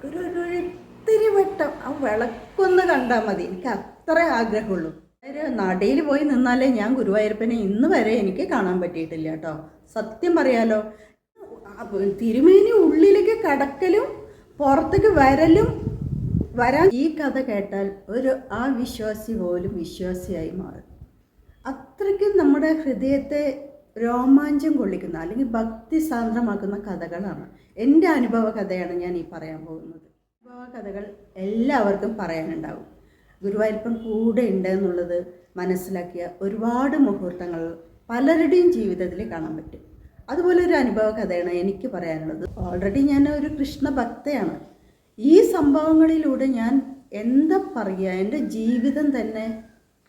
എനിക്കൊരു ഒരു ഒത്തിരി വട്ടം ആ വിളക്കൊന്ന് കണ്ടാൽ മതി. എനിക്ക് അത്ര ആഗ്രഹമുള്ളൂ. ഒരു നടയിൽ പോയി നിന്നാലേ ഞാൻ ഗുരുവായൂരപ്പനെ ഇന്ന് വരെ എനിക്ക് കാണാൻ പറ്റിയിട്ടില്ല കേട്ടോ. സത്യം പറയാലോ. തിരുമേനി ഉള്ളിലേക്ക് കടക്കലും പുറത്തേക്ക് വരലും വരാൻ ഈ കഥ കേട്ടാൽ ഒരു ആ വിശ്വാസി പോലും വിശ്വാസിയായി മാറും. അത്രയ്ക്ക് നമ്മുടെ ഹൃദയത്തെ രോമാഞ്ചം കൊള്ളിക്കുന്ന അല്ലെങ്കിൽ ഭക്തി സാന്ദ്രമാക്കുന്ന കഥകളാണ്. എന്റെ അനുഭവ കഥയാണ് ഞാൻ ഈ പറയാൻ പോകുന്നത്. അനുഭവ കഥകൾ എല്ലാവർക്കും പറയാനുണ്ടാവും. ഗുരുവായൂരപ്പൻ കൂടെ ഉണ്ട് എന്നുള്ളത് മനസ്സിലാക്കിയ ഒരുപാട് മുഹൂർത്തങ്ങൾ പലരുടെയും ജീവിതത്തിൽ കാണാൻ പറ്റും. അതുപോലെ ഒരു അനുഭവ കഥയാണ് എനിക്ക് പറയാനുള്ളത്. ഓൾറെഡി ഞാൻ ഒരു കൃഷ്ണ ഭക്തയാണ്. ഈ സംഭവങ്ങളിലൂടെ ഞാൻ എന്താ പറയുക? എന്റെ ജീവിതം തന്നെ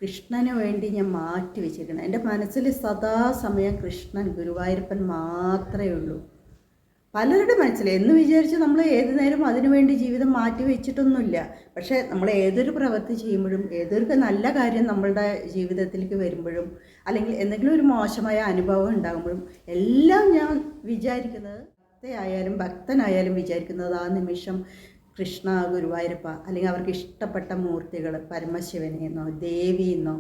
കൃഷ്ണന് വേണ്ടി ഞാൻ മാറ്റി വെച്ചിരിക്കണം. എന്റെ മനസ്സിൽ സദാസമയം കൃഷ്ണൻ ഗുരുവായൂരപ്പൻ മാത്രമേ ഉള്ളൂ. പലരുടെ മനസ്സിൽ എന്ന് വിചാരിച്ച് നമ്മൾ ഏത് നേരം അതിനുവേണ്ടി ജീവിതം മാറ്റി വെച്ചിട്ടൊന്നുമില്ല. പക്ഷേ നമ്മൾ ഏതൊരു പ്രവൃത്തി ചെയ്യുമ്പോഴും ഏതൊരു നല്ല കാര്യം നമ്മളുടെ ജീവിതത്തിലേക്ക് വരുമ്പോഴും അല്ലെങ്കിൽ എന്തെങ്കിലും ഒരു മോശമായ അനുഭവം ഉണ്ടാകുമ്പോഴും എല്ലാം ഞാൻ വിചാരിക്കുന്നത് ഭക്തയായാലും ഭക്തനായാലും വിചാരിക്കുന്നത് ആ നിമിഷം കൃഷ്ണ ഗുരുവായൂരപ്പ അല്ലെങ്കിൽ അവർക്ക് ഇഷ്ടപ്പെട്ട മൂർത്തികൾ പരമശിവനെന്നോ ദേവിയെന്നോ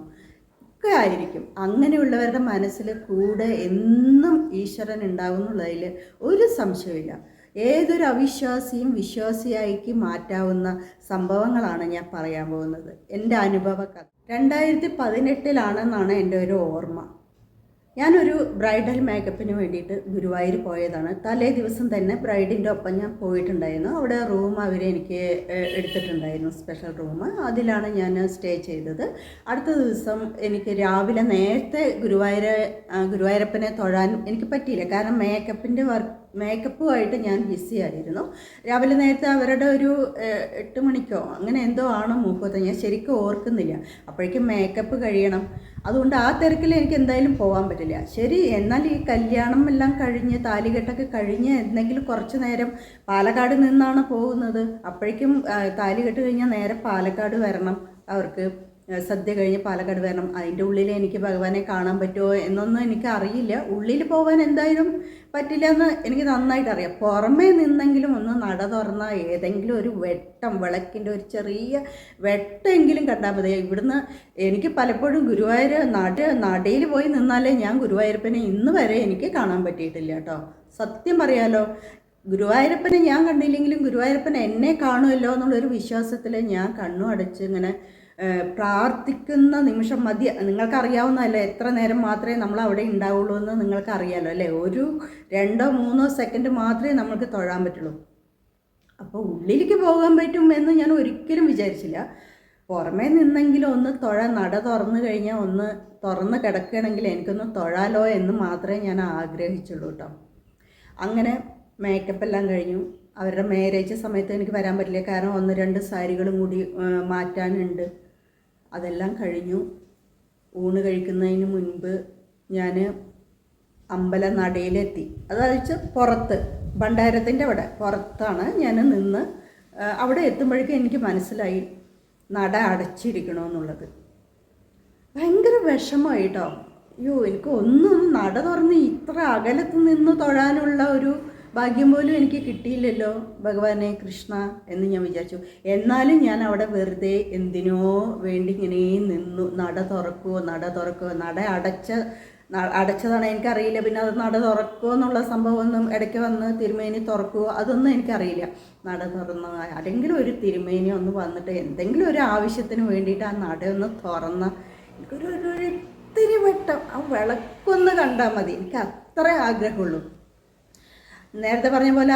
ഒക്കെ ആയിരിക്കും. അങ്ങനെയുള്ളവരുടെ മനസ്സിൽ കൂടെ എന്നും ഈശ്വരൻ ഉണ്ടാകുന്നുള്ളതിൽ ഒരു സംശയമില്ല ഏതൊരു അവിശ്വാസിയും വിശ്വാസിയായിക്ക് മാറ്റാവുന്ന സംഭവങ്ങളാണ് ഞാൻ പറയാൻ പോകുന്നത്. എന്റെ അനുഭവ കഥ. രണ്ടായിരത്തി പതിനെട്ടിലാണെന്നാണ് എന്റെ ഒരു ഓർമ്മ. ഞാനൊരു ബ്രൈഡൽ മേക്കപ്പിന് വേണ്ടിയിട്ട് ഗുരുവായൂർ പോയതാണ്. തലേ ദിവസം തന്നെ ബ്രൈഡിന്റെ ഒപ്പം ഞാൻ പോയിട്ടുണ്ടായിരുന്നു. അവിടെ റൂം അവർ എനിക്ക് എടുത്തിട്ടുണ്ടായിരുന്നു സ്പെഷ്യൽ റൂം. അതിലാണ് ഞാൻ സ്റ്റേ ചെയ്തത്. അടുത്ത ദിവസം എനിക്ക് രാവിലെ നേരത്തെ ഗുരുവായൂർ ഗുരുവായൂരപ്പനെ തൊഴാൻ എനിക്ക് പറ്റിയില്ല. കാരണം മേക്കപ്പിന്റെ വർക്ക് മേക്കപ്പുമായിട്ട് ഞാൻ ബിസി ആയിരുന്നു. രാവിലെ നേരത്തെ അവരുടെ ഒരു എട്ട് മണിക്കോ അങ്ങനെ എന്തോ ആണോ മുഹൂർത്തം. ഞാൻ ശരിക്കും ഓർക്കുന്നില്ല. അപ്പോഴേക്കും മേക്കപ്പ് കഴിയണം. അതുകൊണ്ട് ആ തിരക്കിൽ എനിക്ക് എന്തായാലും പോകാൻ പറ്റില്ല. ശരി എന്നാൽ ഈ കല്യാണം എല്ലാം കഴിഞ്ഞ് താലികെട്ടൊക്കെ കഴിഞ്ഞ് എന്തെങ്കിലും കുറച്ച് നേരം പാലക്കാട് നിന്നാണ് പോകുന്നത്. അപ്പോഴേക്കും താലികെട്ട് കഴിഞ്ഞാൽ നേരെ പാലക്കാട് വരണം അവർക്ക്. സദ്യ കഴിഞ്ഞ് പാലക്കാട് വരണം. അതിന്റെ ഉള്ളിൽ എനിക്ക് ഭഗവാനെ കാണാൻ പറ്റുമോ എന്നൊന്നും എനിക്ക് അറിയില്ല. ഉള്ളിൽ പോകാൻ എന്തായാലും പറ്റില്ല എന്ന് എനിക്ക് നന്നായിട്ട് അറിയാം. പുറമേ നിന്നെങ്കിലും ഒന്ന് നട തുറന്ന ഏതെങ്കിലും ഒരു വെട്ടം വിളക്കിന്റെ ഒരു ചെറിയ വെട്ടമെങ്കിലും കണ്ടാൽ മതി. ഇവിടുന്ന് എനിക്ക് പലപ്പോഴും ഗുരുവായൂർ നട നടയിൽ പോയി നിന്നാലേ ഞാൻ ഗുരുവായൂരപ്പനെ ഇന്ന് വരെ എനിക്ക് കാണാൻ പറ്റിയിട്ടില്ല കേട്ടോ. സത്യം പറയാലോ ഗുരുവായൂരപ്പനെ ഞാൻ കണ്ടില്ലെങ്കിലും ഗുരുവായൂരപ്പൻ എന്നെ കാണുമല്ലോ എന്നുള്ളൊരു വിശ്വാസത്തിൽ ഞാൻ കണ്ണു അടച്ച് ഇങ്ങനെ പ്രാർത്ഥിക്കുന്ന നിമിഷം മതി. നിങ്ങൾക്കറിയാവുന്നതല്ലേ? എത്ര നേരം മാത്രമേ നമ്മൾ അവിടെ ഉണ്ടാവുള്ളൂ എന്ന് നിങ്ങൾക്ക് അറിയാലോ അല്ലേ? ഒരു രണ്ടോ മൂന്നോ സെക്കൻഡ് മാത്രമേ നമ്മൾക്ക് തൊഴാൻ പറ്റുള്ളൂ. അപ്പോൾ ഉള്ളിലേക്ക് പോകാൻ പറ്റും എന്ന് ഞാൻ ഒരിക്കലും വിചാരിച്ചില്ല. പുറമേ നിന്നെങ്കിലും ഒന്ന് തൊഴ നട തുറന്നു കഴിഞ്ഞാൽ ഒന്ന് തുറന്ന് കിടക്കുകയാണെങ്കിൽ എനിക്കൊന്ന് തൊഴാലോ എന്ന് മാത്രമേ ഞാൻ ആഗ്രഹിച്ചുള്ളൂ കേട്ടോ. അങ്ങനെ മേക്കപ്പ് എല്ലാം കഴിഞ്ഞു. അവരുടെ മാരേജ് സമയത്ത് എനിക്ക് വരാൻ പറ്റില്ല. കാരണം ഒന്ന് രണ്ട് സാരികളും കൂടി മാറ്റാനുണ്ട്. അതെല്ലാം കഴിഞ്ഞു. ഊണ് കഴിക്കുന്നതിന് മുൻപ് ഞാൻ അമ്പല നടയിലെത്തി. അതായത് പുറത്ത് ഭണ്ഡാരത്തിന്റെ അവിടെ പുറത്താണ് ഞാൻ നിന്ന് അവിടെ എത്തുമ്പോഴേക്കും എനിക്ക് മനസ്സിലായി നട അടച്ചിരിക്കണമെന്നുള്ളത്. ഭയങ്കര വിഷമമായി കേട്ടോ അയ്യോ എനിക്ക് ഒന്നും നട തുറന്ന് ഇത്ര അകലത്ത് നിന്ന് തൊഴാനുള്ള ഒരു ഭാഗ്യം പോലും എനിക്ക് കിട്ടിയില്ലല്ലോ ഭഗവാനെ കൃഷ്ണ എന്ന് ഞാൻ വിചാരിച്ചു. എന്നാലും ഞാൻ അവിടെ വെറുതെ എന്തിനോ വേണ്ടി ഇങ്ങനെ നിന്നു. നട തുറക്കുമോ നട തുറക്കുമോ നട അടച്ച അടച്ചതാണ് എനിക്കറിയില്ല. പിന്നെ അത് നട തുറക്കുമോ എന്നുള്ള സംഭവമൊന്നും ഇടയ്ക്ക് വന്ന് തിരുമേനി തുറക്കുമോ അതൊന്നും എനിക്കറിയില്ല. നട തുറന്ന് ആരെങ്കിലും ഒരു തിരുമേനി ഒന്ന് വന്നിട്ട് എന്തെങ്കിലും ഒരു ആവശ്യത്തിന് വേണ്ടിയിട്ട് ആ നട ഒന്ന് തുറന്ന എനിക്കൊരു ഒരു ഒത്തിരി വട്ടം ആ വിളക്കൊന്ന് കണ്ടാൽ മതി. എനിക്ക് അത്ര ആഗ്രഹമുള്ളൂ. നേരത്തെ പറഞ്ഞ പോലെ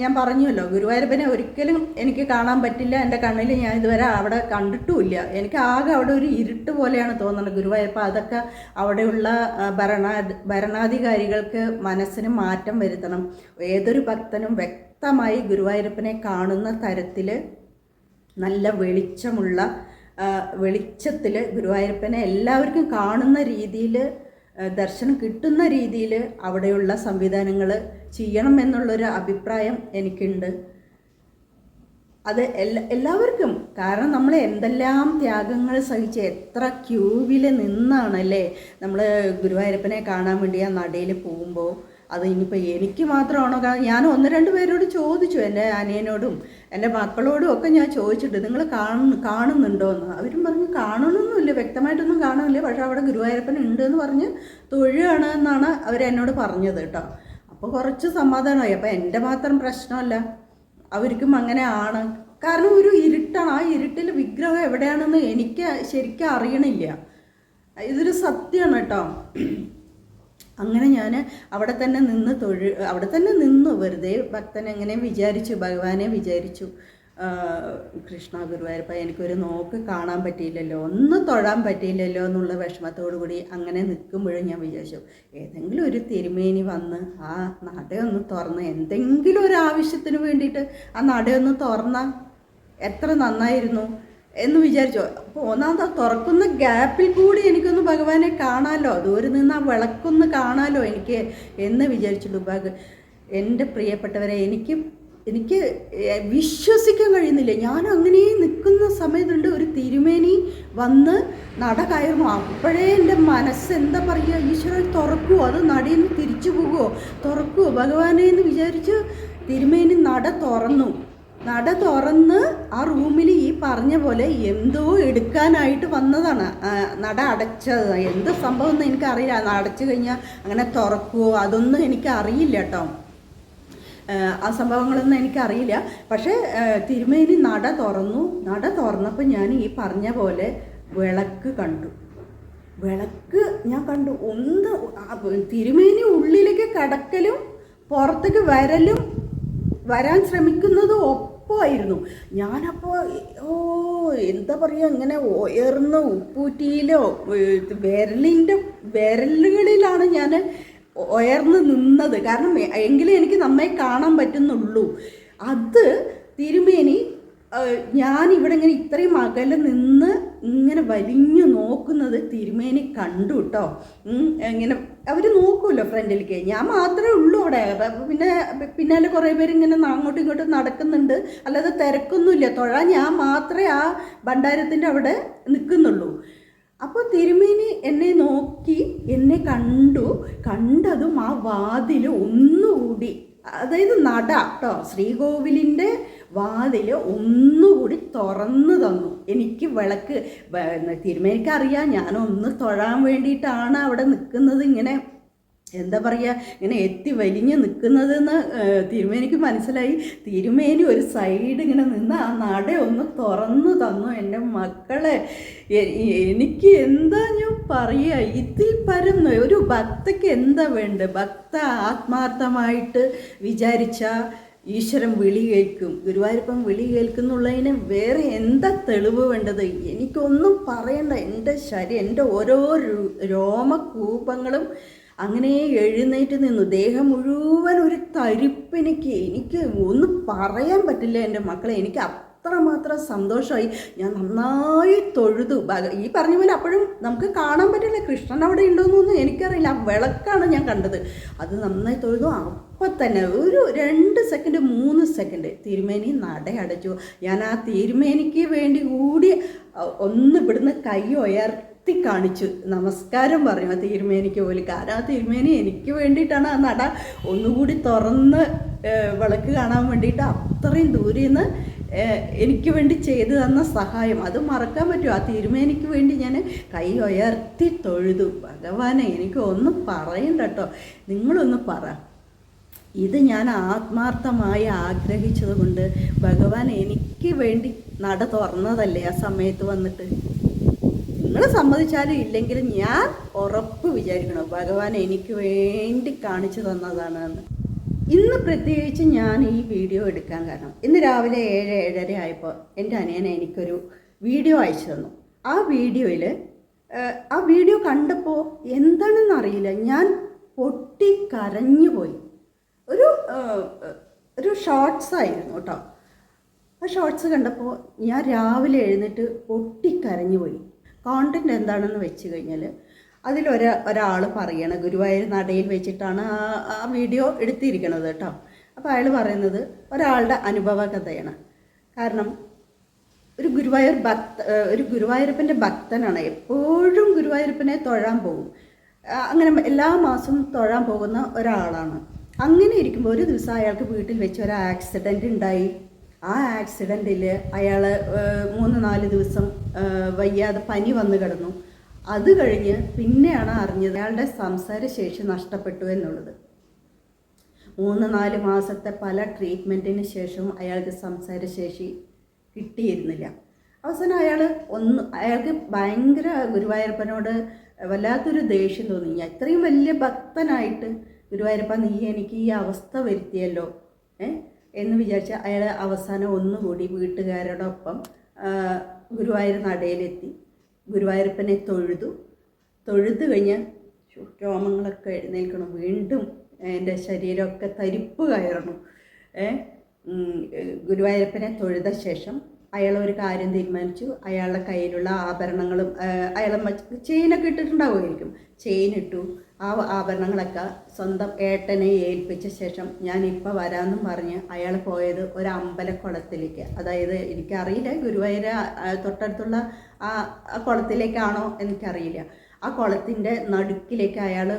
ഞാൻ പറഞ്ഞുവല്ലോ ഗുരുവായൂരപ്പനെ ഒരിക്കലും എനിക്ക് കാണാൻ പറ്റില്ല. എന്റെ കണ്ണിൽ ഞാൻ ഇതുവരെ അവിടെ കണ്ടിട്ടുമില്ല. എനിക്ക് ആകെ അവിടെ ഒരു ഇരുട്ട് പോലെയാണ് തോന്നുന്നത്. ഗുരുവായൂരപ്പ അതൊക്കെ അവിടെയുള്ള ഭരണാ ഭരണ ഭരണാധികാരികൾക്ക് മനസ്സിന് മാറ്റം വരുത്തണം. ഏതൊരു ഭക്തനും വ്യക്തമായി ഗുരുവായൂരപ്പനെ കാണുന്ന തരത്തിൽ നല്ല വെളിച്ചമുള്ള വെളിച്ചത്തിൽ ഗുരുവായൂരപ്പനെ എല്ലാവർക്കും കാണുന്ന രീതിയിൽ ദർശനം കിട്ടുന്ന രീതിയിൽ അവിടെയുള്ള സംവിധാനങ്ങൾ ചെയ്യണം എന്നുള്ളൊരു അഭിപ്രായം എനിക്കുണ്ട്. അത് എല്ലാ എല്ലാവർക്കും. കാരണം നമ്മൾ എന്തെല്ലാം ത്യാഗങ്ങൾ സഹിച്ച് എത്ര ക്യൂവിൽ നിന്നാണല്ലേ നമ്മൾ ഗുരുവായൂരപ്പനെ കാണാൻ വേണ്ടി ആ നടയിൽ പോകുമ്പോൾ. അത് ഇനിയിപ്പോൾ എനിക്ക് മാത്രമാണോ ഞാൻ ഒന്ന് രണ്ട് പേരോട് ചോദിച്ചു എന്റെ അനിയനോടും. എന്റെ മക്കളോടും ഒക്കെ ഞാൻ ചോദിച്ചിട്ട് നിങ്ങൾ കാണുന്നു കാണുന്നുണ്ടോ എന്ന് അവരും പറഞ്ഞു കാണണമെന്നില്ല വ്യക്തമായിട്ടൊന്നും കാണുന്നില്ല പക്ഷേ അവിടെ ഗുരുവായൂരപ്പൻ ഉണ്ട് എന്ന് പറഞ്ഞ് തൊഴുകയാണ് എന്നാണ് അവരെന്നോട് പറഞ്ഞത് കേട്ടോ. അപ്പോൾ കുറച്ച് സമാധാനമായി. അപ്പോൾ എന്റെ മാത്രം പ്രശ്നമല്ല അവർക്കും അങ്ങനെ ആണ്. കാരണം ഒരു ഇരുട്ടാണ്. ആ ഇരുട്ടിൽ വിഗ്രഹം എവിടെയാണെന്ന് എനിക്ക് ശരിക്കും അറിയണില്ല. ഇതൊരു സത്യമാണ് കേട്ടോ. അങ്ങനെ ഞാൻ അവിടെ തന്നെ നിന്ന് തൊഴിൽ അവിടെ തന്നെ നിന്നു. വെറുതെ ഭക്തൻ എങ്ങനെ വിചാരിച്ചു? ഭഗവാനെ വിചാരിച്ചു. കൃഷ്ണ ഗുരുവായൂരപ്പ എനിക്കൊരു നോക്ക് കാണാൻ പറ്റിയില്ലല്ലോ. ഒന്ന് തൊഴാൻ പറ്റിയില്ലല്ലോ എന്നുള്ള വിഷമത്തോടു കൂടി അങ്ങനെ നിൽക്കുമ്പോഴും ഞാൻ വിചാരിച്ചു ഏതെങ്കിലും ഒരു തിരുമേനി വന്ന് ആ നടയൊന്ന് തുറന്ന് എന്തെങ്കിലും ഒരു ആവശ്യത്തിന് വേണ്ടിയിട്ട് ആ നടയൊന്ന് തുറന്നാൽ എത്ര നന്നായിരുന്നു. എന്ന് വിചാരിച്ചു. അപ്പോൾ ഒന്നാമത് തുറക്കുന്ന ഗ്യാപ്പിൽ കൂടി എനിക്കൊന്ന് ഭഗവാനെ കാണാമല്ലോ ദൂരെ നിന്ന് ആ വിളക്കൊന്ന് കാണാമല്ലോ എനിക്ക് എന്ന് വിചാരിച്ചുള്ളൂ ഭഗ എന്റെ പ്രിയപ്പെട്ടവരെ എനിക്ക് എനിക്ക് വിശ്വസിക്കാൻ കഴിയുന്നില്ല. ഞാൻ അങ്ങനെ നിൽക്കുന്ന സമയത്തുണ്ട് ഒരു തിരുമേനി വന്ന് നട കയറുമോ അപ്പോഴേ എന്റെ മനസ്സ് എന്താ പറയുക ഈശ്വരൻ തുറക്കുമോ അത് നടയിൽ നിന്ന് തിരിച്ചു പോകുമോ തുറക്കുമോ ഭഗവാനെ എന്ന് വിചാരിച്ച് തിരുമേനി നട തുറന്നു. നട തുറന്ന് ആ റൂമിൽ ഈ പറഞ്ഞ പോലെ എന്തോ എടുക്കാനായിട്ട് വന്നതാണ്. നട അടച്ചത്. എന്ത് സംഭവം എന്ന് എനിക്കറിയില്ല. അടച്ചു കഴിഞ്ഞാൽ അങ്ങനെ തുറക്കുമോ അതൊന്നും എനിക്കറിയില്ല കേട്ടോ. ആ സംഭവങ്ങളൊന്നും എനിക്കറിയില്ല. പക്ഷേ തിരുമേനി നട തുറന്നു. നട തുറന്നപ്പോൾ ഞാൻ ഈ പറഞ്ഞ പോലെ വിളക്ക് കണ്ടു. വിളക്ക് ഞാൻ കണ്ടു. ഒന്ന് തിരുമേനി ഉള്ളിലേക്ക് കടക്കലും പുറത്തേക്ക് വരലും വരാൻ ശ്രമിക്കുന്നതും ഒപ്പമായിരുന്നു ഞാനപ്പോൾ ഓ എന്താ പറയുക ഇങ്ങനെ ഉയർന്ന ഉപ്പൂറ്റിയിലോ വിരലിന്റെ വിരലുകളിലാണ് ഞാൻ ഉയർന്ന് നിന്നത്. കാരണം എങ്കിലും എനിക്ക് നന്നായി കാണാൻ പറ്റുന്നുള്ളൂ. അത് തിരുമേനി ഞാൻ ഇവിടെ ഇങ്ങനെ ഇത്രയും അകലെ നിന്ന് ഇങ്ങനെ വലിഞ്ഞു നോക്കുന്നത് തിരുമേനി കണ്ടു കേട്ടോ ഇങ്ങനെ അവർ നോക്കുമല്ലോ ഫ്രണ്ടിലേക്ക് ഞാൻ മാത്രമേ ഉള്ളൂ അവിടെ. പിന്നെ പിന്നാലെ കുറേ പേര് ഇങ്ങനെ അങ്ങോട്ടും ഇങ്ങോട്ടും നടക്കുന്നുണ്ട്. അല്ലാതെ തിരക്കൊന്നുമില്ല. തൊഴാൻ ഞാൻ മാത്രമേ ആ ഭണ്ഡാരത്തിന്റെ അവിടെ നിൽക്കുന്നുള്ളൂ. അപ്പോൾ തിരുമേനി എന്നെ നോക്കി എന്നെ കണ്ടു. കണ്ടതും ആ വാതിൽ ഒന്നുകൂടി അതായത് നട കേട്ടോ ശ്രീകോവിലിന്റെ വാതിൽ ഒന്നുകൂടി തുറന്നു തന്നു. എനിക്ക് വിളക്ക് തിരുമേനിക്ക് അറിയാം. ഞാനൊന്ന് തൊഴാൻ വേണ്ടിയിട്ടാണ് അവിടെ നിൽക്കുന്നത്. ഇങ്ങനെ എന്താ പറയുക ഇങ്ങനെ എത്തി വലിഞ്ഞ് നിൽക്കുന്നതെന്ന് തിരുമേനിക്ക് മനസ്സിലായി. തിരുമേനി ഒരു സൈഡ് ഇങ്ങനെ നിന്ന് ആ നട ഒന്ന് തുറന്നു തന്നു. എന്റെ മക്കളെ എനിക്ക് എന്താ ഞാൻ പറയുക ഇതിൽ പരം ഒരു ഭക്തയ്ക്ക് എന്താ വേണ്ടത്? ഭക്ത ആത്മാർത്ഥമായിട്ട് വിചാരിച്ച ഈശ്വരൻ വിളി കേൾക്കും. ഗുരുവായൂരപ്പൻ വിളി കേൾക്കുന്നുള്ളതിന് വേറെ എന്താ തെളിവ് വേണ്ടത്? എനിക്കൊന്നും പറയണ്ട. എന്റെ ശരീരം എന്റെ ഓരോ രോമകൂപങ്ങളും അങ്ങനെ എഴുന്നേറ്റ് നിന്നു. ദേഹം മുഴുവൻ ഒരു തരിപ്പെനിക്ക് എനിക്ക് ഒന്നും പറയാൻ പറ്റില്ല എന്റെ മക്കളെ. എനിക്ക് അത്രമാത്രം സന്തോഷമായി. ഞാൻ നന്നായി തൊഴുതു. ഈ പറഞ്ഞ പോലെ അപ്പോഴും നമുക്ക് കാണാൻ പറ്റില്ല. കൃഷ്ണൻ അവിടെ ഉണ്ടോയെന്നൊന്നും എനിക്കറിയില്ല. ആ വിളക്കാണ് ഞാൻ കണ്ടത്. അത് നന്നായി തൊഴുതു. അപ്പം തന്നെ ഒരു രണ്ട് സെക്കൻഡ് മൂന്ന് സെക്കൻഡ് തിരുമേനി നട അടച്ചു ഞാൻ ആ തിരുമേനിക്ക് വേണ്ടി കൂടി ഒന്ന് ഇവിടുന്ന് കൈ ഉയർത്തി കാണിച്ചു. നമസ്കാരം പറഞ്ഞു. ആ തിരുമേനിക്ക് പോലും. കാരണം ആ തിരുമേനി എനിക്ക് വേണ്ടിയിട്ടാണ് ആ നട ഒന്നുകൂടി തുറന്ന് വിളക്ക് കാണാൻ വേണ്ടിയിട്ട് അത്രയും ദൂരെ നിന്ന് എനിക്ക് വേണ്ടി ചെയ്തു തന്ന സഹായം. അത് മറക്കാൻ പറ്റുമോ? ആ തിരുമേനിക്ക് വേണ്ടി ഞാൻ കൈ ഉയർത്തി തൊഴുതു. ഭഗവാനെ എനിക്ക് ഒന്ന് പറയണ്ട കേട്ടോ നിങ്ങളൊന്ന് പറ. ഇത് ഞാൻ ആത്മാർത്ഥമായി ആഗ്രഹിച്ചത് കൊണ്ട് ഭഗവാൻ എനിക്ക് വേണ്ടി നട തുറന്നതല്ലേ ആ സമയത്ത് വന്നിട്ട്? നിങ്ങൾ സമ്മതിച്ചാലും ഇല്ലെങ്കിലും ഞാൻ ഉറപ്പ് വിചാരിക്കണം. ഭഗവാൻ എനിക്ക് വേണ്ടി കാണിച്ചു തന്നതാണ് എന്ന്. ഇന്ന് പ്രത്യേകിച്ച് ഞാൻ ഈ വീഡിയോ എടുക്കാൻ കാരണം ഇന്ന് രാവിലെ ഏഴ് ഏഴര ആയപ്പോൾ എന്റെ അനിയൻ എനിക്കൊരു വീഡിയോ അയച്ചു തന്നു. ആ വീഡിയോയിൽ ആ വീഡിയോ കണ്ടപ്പോൾ എന്താണെന്ന് അറിയില്ല. ഞാൻ പൊട്ടി കരഞ്ഞു പോയി ഒരു ഒരു ഷോർട്സ് ആയിരുന്നു കേട്ടോ. ആ ഷോർട്സ് കണ്ടപ്പോൾ ഞാൻ രാവിലെ എഴുന്നേറ്റ് പൊട്ടിക്കരഞ്ഞു പോയി കോണ്ടന്റ് എന്താണെന്ന് വെച്ച് കഴിഞ്ഞാൽ അതിലൊരാ ഒരാൾ പറയണ ഗുരുവായൂർ നടയിൽ വെച്ചിട്ടാണ് ആ വീഡിയോ എടുത്തിരിക്കണത് കേട്ടോ അപ്പോൾ അയാൾ പറയുന്നത് ഒരാളുടെ അനുഭവ കഥയാണ് കാരണം ഒരു ഗുരുവായൂർ ഭക്ത ഒരു ഗുരുവായൂരപ്പന്റെ ഭക്തനാണ്. എപ്പോഴും ഗുരുവായൂരപ്പനെ തൊഴാൻ പോകും. അങ്ങനെ എല്ലാ മാസവും തൊഴാൻ പോകുന്ന ഒരാളാണ്. അങ്ങനെ ഇരിക്കുമ്പോൾ ഒരു ദിവസം അയാൾക്ക് വീട്ടിൽ വെച്ച് ഒരു ആക്സിഡന്റ് ഉണ്ടായി ആ ആക്സിഡന്റിൽ അയാൾ മൂന്ന് നാല് ദിവസം വയ്യാതെ പനി വന്നു കിടന്നു. അത് കഴിഞ്ഞ് പിന്നെയാണ് അറിഞ്ഞത് അയാളുടെ സംസാരശേഷി നഷ്ടപ്പെട്ടു എന്നുള്ളത്. മൂന്ന് നാല് മാസത്തെ പല ട്രീറ്റ്മെന്റിന് ശേഷവും അയാൾക്ക് സംസാരശേഷി കിട്ടിയിരുന്നില്ല. അവസാനം അയാൾ ഒന്ന് അയാൾക്ക് ഭയങ്കര ഗുരുവായൂരപ്പനോട് വല്ലാത്തൊരു ദേഷ്യം തോന്നി. ഇത്രയും വലിയ ഭക്തനായിട്ട് ഗുരുവായൂരപ്പ നീ എനിക്ക് ഈ അവസ്ഥ വരുത്തിയല്ലോ എന്ന് വിചാരിച്ച് അയാൾ അവസാനം ഒന്നുകൂടി വീട്ടുകാരോടൊപ്പം ഗുരുവായൂർ നടയിലെത്തി. ഗുരുവായൂരപ്പനെ തൊഴുതു. തൊഴുത് കഴിഞ്ഞ് രോമങ്ങളൊക്കെ എഴുന്നേൽക്കണം. വീണ്ടും എന്റെ ശരീരമൊക്കെ തരിപ്പ് കയറണം ഗുരുവായൂരപ്പനെ തൊഴുത ശേഷം അയാൾ ഒരു കാര്യം തീരുമാനിച്ചു. അയാളുടെ കയ്യിലുള്ള ആഭരണങ്ങളും അയാളെ ചെയിനൊക്കെ ഇട്ടിട്ടുണ്ടാവുമായിരിക്കും. ചെയിൻ ഇട്ടു. ആ ആഭരണങ്ങളൊക്കെ സ്വന്തം ഏട്ടനെ ഏൽപ്പിച്ച ശേഷം ഞാൻ ഇപ്പോൾ വരാമെന്നും പറഞ്ഞ് അയാൾ പോയത് ഒരു അമ്പലക്കുളത്തിലേക്ക്. അതായത് എനിക്കറിയില്ല ഗുരുവായൂർ തൊട്ടടുത്തുള്ള ആ കുളത്തിലേക്കാണോ എനിക്കറിയില്ല. ആ കുളത്തിന്റെ നടുക്കിലേക്ക് അയാൾ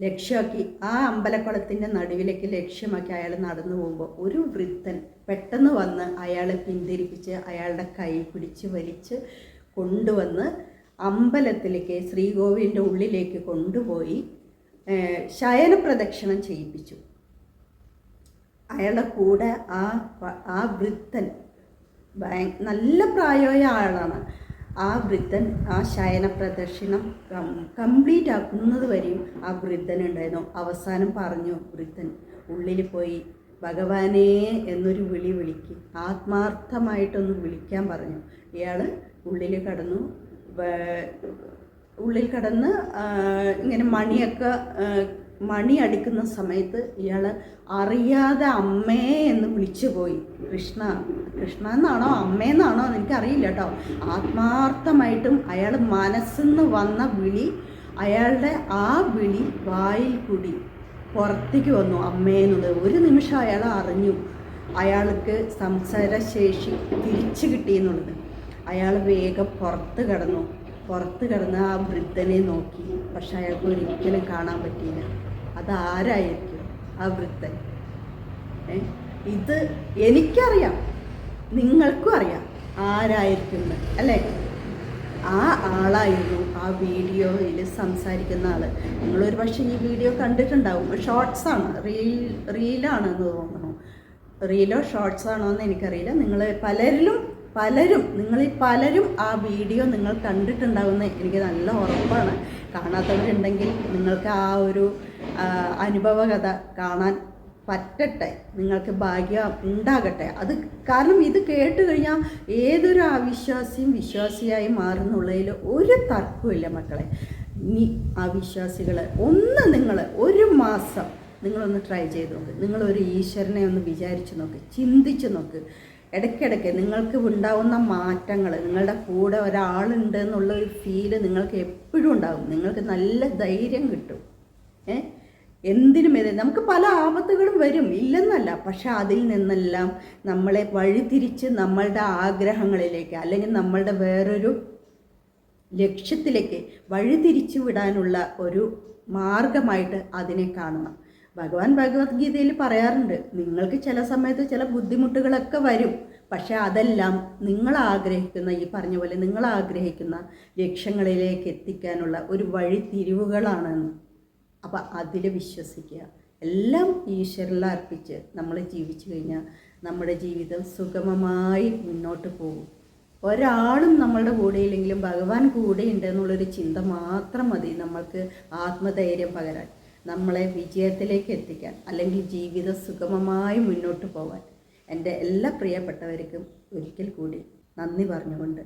ലക്ഷ്യമാക്കി ആ അമ്പലക്കുളത്തിന്റെ നടുവിലേക്ക് ലക്ഷ്യമാക്കി അയാൾ നടന്നു പോകുമ്പോൾ ഒരു വൃദ്ധൻ പെട്ടെന്ന് വന്ന് അയാളെ പിന്തിരിപ്പിച്ച് അയാളുടെ കൈ പിടിച്ച് വലിച്ച് കൊണ്ടുവന്ന് അമ്പലത്തിലേക്ക് ശ്രീകോവിലിന്റെ ഉള്ളിലേക്ക് കൊണ്ടുപോയി ശയന പ്രദക്ഷിണം ചെയ്യിപ്പിച്ചു. അയാളുടെ കൂടെ ആ ആ വൃദ്ധൻ നല്ല പ്രായമായ ആളാണ്. ആ വൃദ്ധൻ ആ ശയന പ്രദക്ഷിണം കംപ്ലീറ്റ് ആക്കുന്നത് വരെയും ആ വൃദ്ധൻ ഉണ്ടായിരുന്നു. അവസാനം പറഞ്ഞു വൃദ്ധൻ ഉള്ളിൽ പോയി ഭഗവാനേ എന്നൊരു വിളി വിളിക്ക്. ആത്മാർത്ഥമായിട്ടൊന്ന് വിളിക്കാൻ പറഞ്ഞു. ഇയാൾ ഉള്ളിൽ കടന്നു. ഉള്ളിൽ കടന്ന് ഇങ്ങനെ മണിയൊക്കെ മണി അടിക്കുന്ന സമയത്ത് ഇയാൾ അറിയാതെ അമ്മേ എന്ന് വിളിച്ചു പോയി. കൃഷ്ണ കൃഷ്ണ എന്നാണോ അമ്മയെന്നാണോ എനിക്കറിയില്ല കേട്ടോ. ആത്മാർത്ഥമായിട്ടും അയാൾ മനസ്സിന്ന് വന്ന വിളി അയാളുടെ ആ വിളി വായിൽ കൂടി പുറത്തേക്ക് വന്നു. അമ്മേന്നത് ഒരു നിമിഷം അയാൾ അറിഞ്ഞു. അയാൾക്ക് സംസാരശേഷി തിരിച്ചു കിട്ടിയെന്നുള്ളത് അയാൾ വേഗം പുറത്ത് കടന്നു. പുറത്ത് കടന്ന് ആ വൃദ്ധനെ നോക്കി. പക്ഷെ അയാൾക്ക് ഒരിക്കലും കാണാൻ പറ്റിയില്ല. അതാരായിരിക്കും ആ വൃദ്ധൻ? ഇത് എനിക്കറിയാം. നിങ്ങൾക്കും അറിയാം ആരായിരിക്കും അല്ലെ? ആ ആളായിരുന്നു ആ വീഡിയോയിൽ സംസാരിക്കുന്ന ആൾ നിങ്ങളൊരു പക്ഷേ ഈ വീഡിയോ കണ്ടിട്ടുണ്ടാവും. ഷോർട്സ് ആണ്. റീൽ റീലാണെന്ന് തോന്നുന്നു. റീലോ ഷോർട്സ് ആണോ എന്ന് എനിക്കറിയില്ല. നിങ്ങൾ പലരിലും പലരും നിങ്ങളിൽ പലരും ആ വീഡിയോ നിങ്ങൾ കണ്ടിട്ടുണ്ടാവുമെന്ന് എനിക്ക് നല്ല ഉറപ്പാണ്. കാണാത്തവരുണ്ടെങ്കിൽ നിങ്ങൾക്ക് ആ ഒരു അനുഭവ അനുഭവകഥ കാണാൻ പറ്റട്ടെ. നിങ്ങൾക്ക് ഭാഗ്യം ഉണ്ടാകട്ടെ. അത് കാരണം ഇത് കേട്ട് കഴിഞ്ഞാൽ ഏതൊരു അവിശ്വാസിയും വിശ്വാസിയായി മാറുന്നുള്ളതിൽ ഒരു തർക്കമില്ല മക്കളെ. ഇനി അവിശ്വാസികൾ ഒന്ന് നിങ്ങൾ ഒരു മാസം നിങ്ങളൊന്ന് ട്രൈ ചെയ്ത് നോക്ക്. നിങ്ങളൊരു ഈശ്വരനെ ഒന്ന് വിചാരിച്ച് നോക്ക്. ചിന്തിച്ച് നോക്ക്. ഇടയ്ക്കിടയ്ക്ക് നിങ്ങൾക്ക് ഉണ്ടാവുന്ന മാറ്റങ്ങൾ നിങ്ങളുടെ കൂടെ ഒരാളുണ്ട് എന്നുള്ള ഒരു ഫീൽ നിങ്ങൾക്ക് എപ്പോഴും ഉണ്ടാകും. നിങ്ങൾക്ക് നല്ല ധൈര്യം കിട്ടും. ഏ? എന്തിനും എതിരെ നമുക്ക് പല ആപത്തുകളും വരും. ഇല്ലെന്നല്ല പക്ഷെ അതിൽ നിന്നെല്ലാം നമ്മളെ വഴിതിരിച്ച് നമ്മളുടെ ആഗ്രഹങ്ങളിലേക്ക് അല്ലെങ്കിൽ നമ്മളുടെ വേറൊരു ലക്ഷ്യത്തിലേക്ക് വഴിതിരിച്ചു വിടാനുള്ള ഒരു മാർഗമായിട്ട് അതിനെ കാണണം. ഭഗവാൻ ഭഗവത്ഗീതയിൽ പറയാറുണ്ട് നിങ്ങൾക്ക് ചില സമയത്ത് ചില ബുദ്ധിമുട്ടുകളൊക്കെ വരും. പക്ഷെ അതെല്ലാം നിങ്ങൾ ആഗ്രഹിക്കുന്ന ഈ പറഞ്ഞ പോലെ നിങ്ങൾ ആഗ്രഹിക്കുന്ന ലക്ഷ്യങ്ങളിലേക്ക് എത്തിക്കാനുള്ള ഒരു വഴിത്തിരിവുകളാണെന്ന് അപ്പം അതിൽ വിശ്വസിക്കുക. എല്ലാം ഈശ്വരനിൽ അർപ്പിച്ച് നമ്മൾ ജീവിച്ചു കഴിഞ്ഞാൽ നമ്മുടെ ജീവിതം സുഗമമായി മുന്നോട്ട് പോകും. ഒരാളും നമ്മളുടെ കൂടെ ഇല്ലെങ്കിലും ഭഗവാൻ കൂടെ എന്നുള്ളൊരു ചിന്ത മാത്രം മതി നമ്മൾക്ക് ആത്മധൈര്യം പകരാൻ. നമ്മളെ വിജയത്തിലേക്ക് എത്തിക്കാൻ അല്ലെങ്കിൽ ജീവിത സുഗമമായി മുന്നോട്ട് പോകാൻ എന്റെ എല്ലാ പ്രിയപ്പെട്ടവർക്കും ഒരിക്കൽ കൂടി നന്ദി പറഞ്ഞുകൊണ്ട്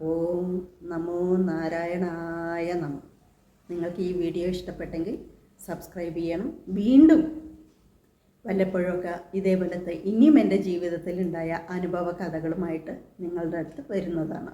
ഓം നമോ നാരായണായ നമ. നിങ്ങൾക്ക് ഈ വീഡിയോ ഇഷ്ടപ്പെട്ടെങ്കിൽ സബ്സ്ക്രൈബ് ചെയ്യണം. വീണ്ടും വല്ലപ്പോഴൊക്കെ ഇതേപോലത്തെ ഇനിയും എന്റെ ജീവിതത്തിൽ ഉണ്ടായ അനുഭവ കഥകളുമായിട്ട് നിങ്ങളുടെ അടുത്ത് വരുന്നതാണ്.